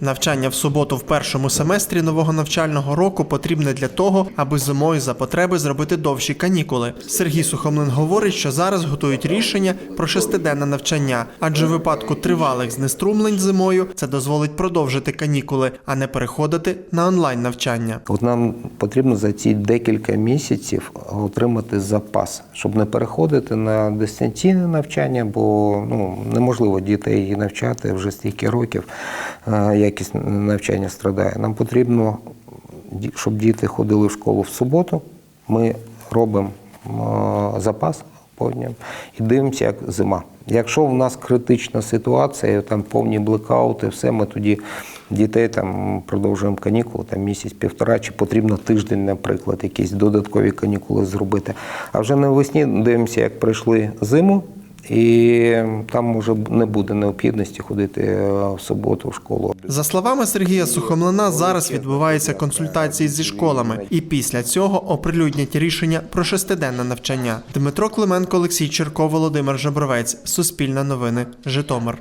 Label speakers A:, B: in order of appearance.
A: Навчання в суботу в першому семестрі нового навчального року потрібне для того, аби зимою за потреби зробити довші канікули. Сергій Сухомлин говорить, що зараз готують рішення про шестиденне навчання, адже в випадку тривалих знеструмлень зимою це дозволить продовжити канікули, а не переходити на онлайн навчання.
B: От нам потрібно за ці декілька місяців отримати запас, щоб не переходити на дистанційне навчання, бо ну, неможливо дітей навчати вже стільки років, е, якість навчання страдає. Нам потрібно, щоб діти ходили в школу в суботу. Ми робимо запас по і дивимося, як зима. Якщо в нас критична ситуація, там повні блекаути, все, ми тоді дітей там продовжуємо канікули, там місяць-півтора, чи потрібно тиждень, наприклад, якісь додаткові канікули зробити. А вже навесні дивимося, як пройшли зиму, і там може не буде необхідності ходити е, в суботу в школу.
A: За словами Сергія Сухомлина, зараз відбуваються консультації зі школами, і після цього оприлюднять рішення про шестиденне навчання. Дмитро Клименко, Олексій Черко, Володимир Жабровець. Суспільне новини. Житомир.